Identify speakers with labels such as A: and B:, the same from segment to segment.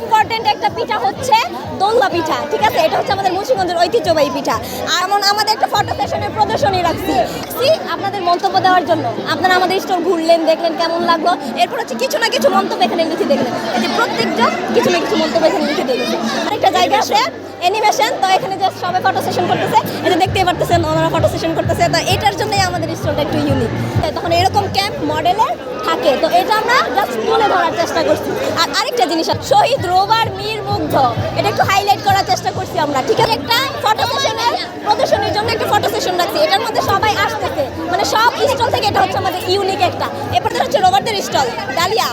A: Important একটা পিঠা হচ্ছে দোল্লা পিঠা, ঠিক আছে? এটা হচ্ছে আমাদের মুন্সিগঞ্জের ঐতিহ্যবাহী পিঠা। আর আমাদের একটা ফটো সেশনের প্রদর্শনী রাখছি। রাখছি আপনাদের মন্তব্য দেওয়ার জন্য। আপনারা আমাদের স্টোর ঘুরলেন, দেখলেন কেমন লাগল। এরপর হচ্ছে কিছু না কিছু মন্তব্য এখানে লিখে দেখলেন এই যে প্রত্যেকজন কিছু না কিছু মন্তব্য এখানে লিখে দেখলেন আরেকটা জায়গা আছে অ্যানিমেশন তো এখানে জাস্ট সবাই ফটো সেশন করতেছে। এটা দেখতেই পারতেছেন, ওনারা ফটো সেশন করতেছে। তো এটার জন্যই আমাদের স্টোরটা একটু ইউনিক তখন এরকম ক্যাম্প মডেলের থাকে। তো এটা আমরা জাস্ট তুলে ধরার চেষ্টা করছি। আর আরেকটা জিনিস শহীদ রোবার মীর মুগ্ধ। এটা একটু হাইলাইট করার চেষ্টা করছি আমরা, ঠিক আছে? একটা ফটো সেশনের প্রদর্শনীর জন্য একটা ফটো সেশন রাখছি। এটার মধ্যে সবাই আসতেছে। মানে সব স্টল থেকে এটা হচ্ছে আমাদের ইউনিক একটা। এরপর হচ্ছে রোবারদের স্টল ডালিয়া।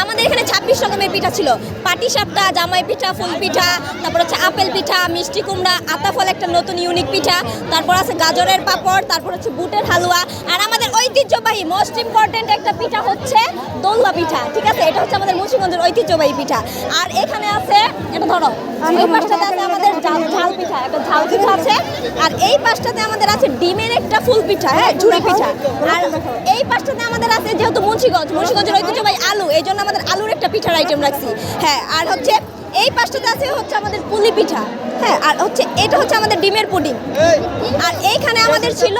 A: আমাদের এখানে ছাব্বিশ রকমের পিঠা ছিল। পাটি সাপটা জামাই পিঠা ফুল পিঠা তারপর হচ্ছে আপেল পিঠা মিষ্টি কুমড়া আতাফল একটা নতুন ইউনিক পিঠা তারপর আছে গাজরের পাপড় তারপর হচ্ছে বুটের হালুয়া আর আমাদের ঐতিহ্যবাহী মোস্ট ইম্পর্টেন্ট একটা পিঠা হচ্ছে দোলনা পিঠা ঠিক আছে? এটা হচ্ছে আমাদের মুন্সিগঞ্জের ঐতিহ্যবাহী পিঠা। আর এখানে আছে এটা ধরো এই পাশটাতে আছে আমাদের ঝাল ঝাল পিঠা একটা ঝাল পিঠা আছে। আর এই পাশটাতে আমাদের আছে ডিমের একটা ফুল পিঠা হ্যাঁ ঝুড়ি পিঠা। আর এই পাশটাতে আমাদের আছে যেহেতু মুন্সিগঞ্জ মুন্সিগঞ্জের ঐতিহ্যবাহী আলু এই জন্য আমাদের আলুর একটা পিঠার আইটেম রাখছি। হ্যাঁ আর হচ্ছে এই পাশটাতে আছে হচ্ছে আমাদের পুলি পিঠা। হ্যাঁ আর হচ্ছে এটা হচ্ছে আমাদের ডিমের পুডিং। আর এইখানে আমাদের ছিল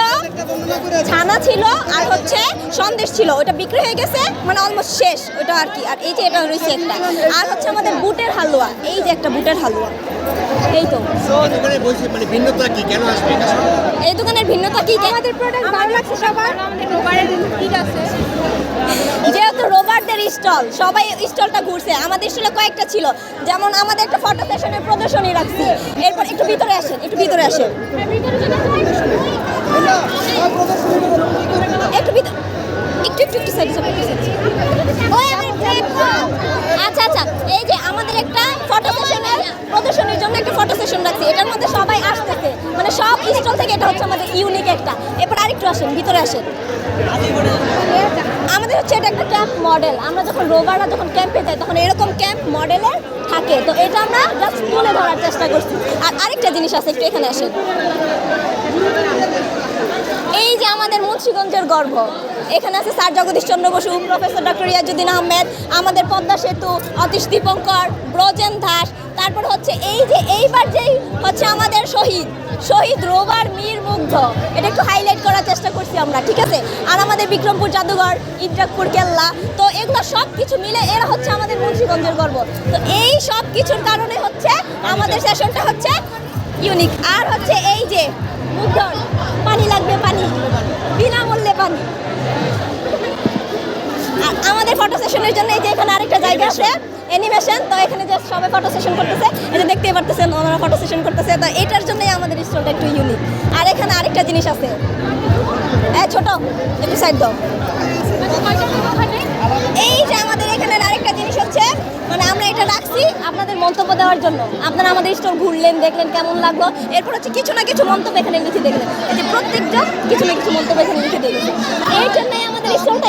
A: ছানা ছিল আর হচ্ছে সন্দেশ ছিল। ওটা বিক্রি হয়ে গেছে মানে অলমোস্ট শেষ। ওটা আর কি। আর এই যে এটা রয়েছে একটা। আর হচ্ছে আমাদের বুটের হালুয়া। এই যে একটা বুটের হালুয়া। এই তো।
B: এই দোকানে বলছি মানে ভিন্নতা কি? কেন আসবে
A: এই দোকানের ভিন্নতা কি? যে আমাদের প্রোডাক্ট ভালো লাগছে সবার?
C: রোবারের ঈদ আছে।
A: যেহেতু রোবারদের স্টল সবাই স্টলটা ঘুরছে। আমাদের স্টলে কয়েকটা ছিল। যেমন আমাদের একটা ফটো সেশনের প্রদর্শনী রাখছি। এরপর একটু ভিতরে আসেন একটু ভিতরে আসেন। একটু ভিতরে একটু একটু একটু সাইড আচ্ছা আচ্ছা এই যে আমাদের একটা ফটো সেশনের প্রদর্শনীর জন্য একটা ফটো সেশন রাখছি। এটার মধ্যে সবাই আসতেছে। মানে সব স্টল থেকে এটা হচ্ছে আমাদের ইউনিক একটা। এরপর আরেকটু আসেন ভিতরে আসেন। আমাদের হচ্ছে এটা একটা ক্যাম্প মডেল আমরা যখন রোবাররা যখন ক্যাম্পে যাই, তখন এরকম ক্যাম্প মডেলে থাকে। তো এটা আমরা জাস্ট তুলে ধরার চেষ্টা করছি। আর আরেকটা জিনিস আছে, একটু এখানে আসেন। এই যে আমাদের মুন্সিগঞ্জের গর্ব। এখানে আছে sir Jagadish Chandra Bose professor doctor Iajuddin Ahmed, আমাদের পদ্মা সেতু, অতীশ দীপঙ্কর, ব্রজেন দাস। তারপর হচ্ছে এই যে এইবার যেই হচ্ছে আমাদের শহীদ শহীদ রোবার মীর মুগ্ধ। এটা একটু হাইলাইট করার চেষ্টা করছি আমরা, ঠিক আছে? আর আমাদের বিক্রমপুর জাদুঘর ইদ্রাকপুর কেল্লা। তো এগুলো সব কিছু মিলে এরা হচ্ছে আমাদের মুন্সিগঞ্জের গর্ব। তো এই সব কিছুর কারণে হচ্ছে আমাদের সেশনটা হচ্ছে ইউনিক আর হচ্ছে এই যে মুগ্ধর পানি লাগবে পানি বিনামূল্যে পানি। আমাদের ফটো সেশনের জন্য এই যে এখানে আরেকটা জায়গা আছে অ্যানিমেশন তো এখানে যে সবাই ফটো সেশন করতেছে। এই যে দেখতেই পারতেছেন ওনারা ফটো সেশন করতেছে। তো এটার জন্যই আমাদের স্টোরটা একটু ইউনিক আর এখানে আরেকটা জিনিস আছে হ্যাঁ ছোট, একটু সাইড দাও। এই যে আমাদের এখানে আরেকটা জিনিস হচ্ছে মানে আমরা এটা রাখছি আপনাদের মন্তব্য দেওয়ার জন্য। আপনারা আমাদের স্টোর ঘুরলেন, দেখলেন কেমন লাগল। এরপর হচ্ছে কিছু না কিছু মন্তব্য এখানে লিখে দেখলেন। এই যে প্রত্যেকজন কিছু না কিছু মন্তব্য এখানে লিখে দেখলেন এই জন্যই আমাদের স্টোরটা